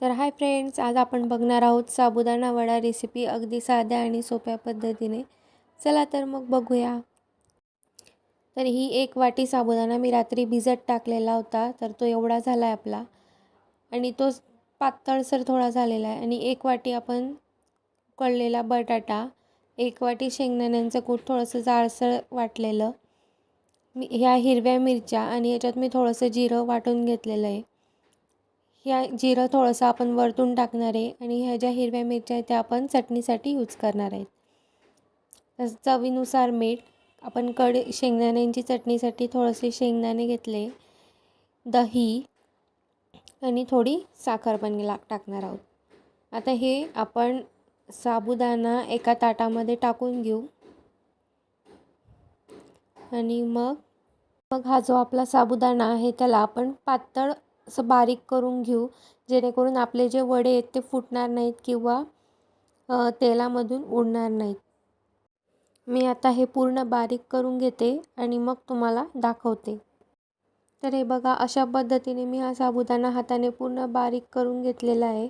तर hi friends आज आपण बघणार आहोत साबुदाणा वडा रेसिपी अगदी साध्या आणि सोप्या पद्धतीने. चला तर मग बघूया. तर ही एक वाटी साबुदाणा मी रात्री भिजत टाकलेला होता तर तो एवढा झाला आहे आपला. आणि तो पातळसर थोडा झालेला आहे. आणि एक वाटी आपण कळलेला बटाटा एक वाटी शेंगदाण्यांचं कूट थोडंसं जाडसर वाटलेलं. ह्या हिरव्या मिरच्या आणि याच्यात मी थोडंसं जिरं वाटून घेतलेलं आहे. ह्या जिरं थोडंसं आपण वरतून टाकणार आहे आणि ह्या ज्या हिरव्या मिरच्या आहेत त्या आपण चटणीसाठी यूज करणार आहेत. तसं चवीनुसार मीठ आपण कडी शेंगदाण्यांची चटणीसाठी थोडेसे शेंगदाणे घेतले दही आणि थोडी साखर पण ला टाकणार आहोत. आता हे आपण साबुदाणा एका ताटामध्ये टाकून घेऊ. आणि मग मग हा जो आपला साबुदाणा आहे त्याला आपण पातळ असं बारीक करून घेऊ जेणेकरून आपले जे वडे आहेत ते फुटणार नाहीत किंवा तेलामधून उडणार नाहीत. मी आता हे पूर्ण बारीक करून घेते आणि मग तुम्हाला दाखवते. तर हे बघा अशा पद्धतीने मी हा साबुदाणा हाताने पूर्ण बारीक करून घेतलेला आहे.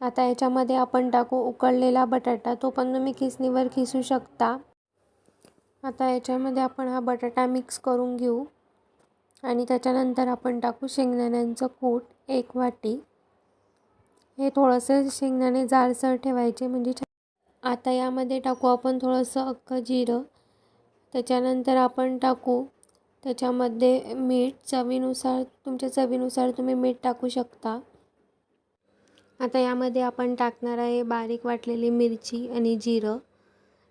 आता याच्यामध्ये आपण टाकू उकळलेला बटाटा तो पण तुम्ही खिसणीवर खिसू शकता. आता याच्यामध्ये आपण हा बटाटा मिक्स करून घेऊ. आणि त्याच्यानंतर आपण टाकू शेंगदाण्यांचं कूट एक वाटी. हे थोडंसं शेंगदाणे जाडसर ठेवायचे म्हणजे आता यामध्ये टाकू आपण थोडंसं अख्खं जिरं. त्याच्यानंतर आपण टाकू त्याच्यामध्ये मीठ. चवीनुसार तुमच्या चवीनुसार तुम्ही मीठ टाकू शकता. आता यामध्ये आपण टाकणार आहे बारीक वाटलेली मिरची आणि जिरं.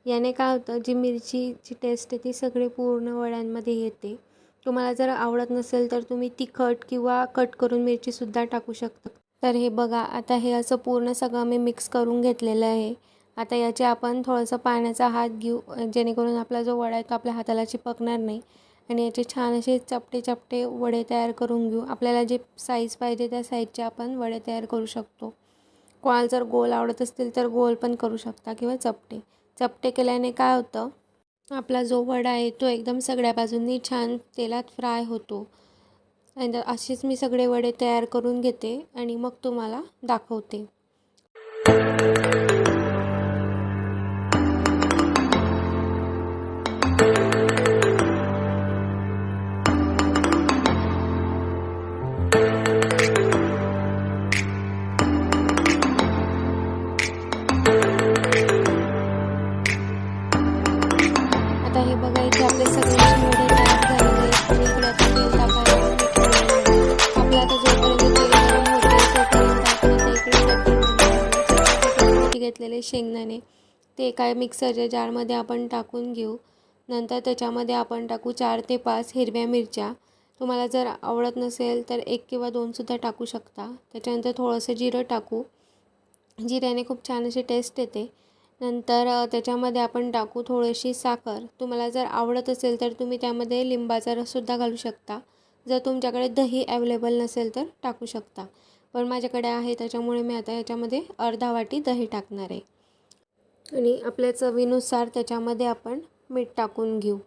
याने काय होतं जी मिरचीची टेस्ट आहे ती सगळी पूर्ण वड्यांमध्ये येते. तुम्हाला जर आवडत नसेल तर तुम्ही तिखट किंवा कट करून मिरचीसुद्धा टाकू शकता. तर हे बघा आता हे असं पूर्ण सगळं मी मिक्स करून घेतलेलं आहे. आता याचे आपण थोडंसं पाण्याचा हात घेऊ जेणेकरून आपला जो वडा आहे तो आपल्या हाताला चिपकणार नाही. आणि याचे छान असे चपटे चपटे वडे तयार करून घेऊ. आपल्याला जे साईज पाहिजे त्या साईजचे आपण वडे तयार करू शकतो. कोणाला जर गोल आवडत असतील तर गोल पण करू शकता किंवा चपटे. चपटे केल्याने काय होतं? आपला जो वडा आहे तो एकदम सगळ्या बाजूंनी छान तेलात फ्राय होतो. आणि असेच मी सगळे वडे तयार करून घेते आणि मग तुम्हाला दाखवते. घेतलेले शेंगदाणे ते काय मिक्सरच्या जारमध्ये आपण टाकून घेऊ. नंतर त्याच्यामध्ये आपण टाकू चार ते पाच हिरव्या मिरच्या. तुम्हाला जर आवडत नसेल तर एक किंवा दोनसुद्धा टाकू शकता. त्याच्यानंतर थोडंसं जिरं टाकू. जिऱ्याने खूप छान अशी टेस्ट येते. नंतर त्याच्यामध्ये आपण टाकू थोडीशी साखर. तुम्हाला जर आवडत असेल तर तुम्ही त्यामध्ये लिंबाचा रससुद्धा घालू शकता. जर तुमच्याकडे दही अवेलेबल नसेल तर टाकू शकता. पण माझ्याकडे आहे त्याच्यामुळे मी आता याच्यामध्ये अर्धा वाटी दही टाकणार आहे. आणि आपल्या चवीनुसार त्याच्यामध्ये आपण मीठ टाकून घेऊ.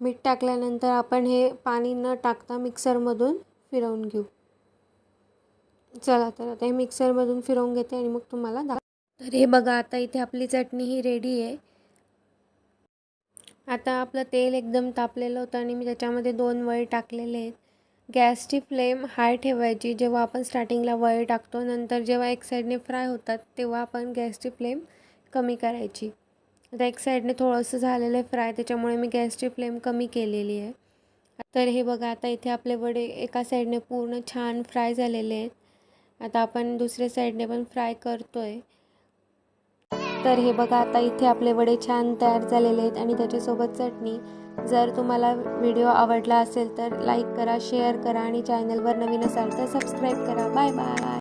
मीठ टाकल्यानंतर आपण हे पाणी न टाकता मिक्सरमधून फिरवून घेऊ. चला तर आता हे मिक्सरमधून फिरवून घेते आणि मग तुम्हाला दाख तर हे बघा आता इथे आपली चटणी ही रेडी आहे. आता आपलं तेल एकदम तापलेलं होतं आणि मी त्याच्यामध्ये दोन वळे टाकलेले आहेत. गॅसची फ्लेम हाय ठेवायची. जेव्हा आपण स्टार्टिंगला वळे टाकतो नंतर जेव्हा एक साईडने फ्राय होतात तेव्हा आपण गॅसची फ्लेम कमी करायची. आता एक साईडने थोडंसं झालेलं आहे फ्राय त्याच्यामुळे मी गॅसची फ्लेम कमी केलेली आहे. तर हे बघा आता इथे आपले वडे एका साईडने पूर्ण छान फ्राय झालेले आहेत. आता आपण दुसऱ्या साईडने पण फ्राय करतो आहे तर हे बघा आता इथे आपले वडे छान तयार झालेले आहेत आणि त्याच्यासोबत चटणी. जर तुम्हाला व्हिडिओ आवडला असेल तर लाईक करा शेअर करा आणि चॅनलवर नवीन असाल तर सबस्क्राईब करा. Bye bye.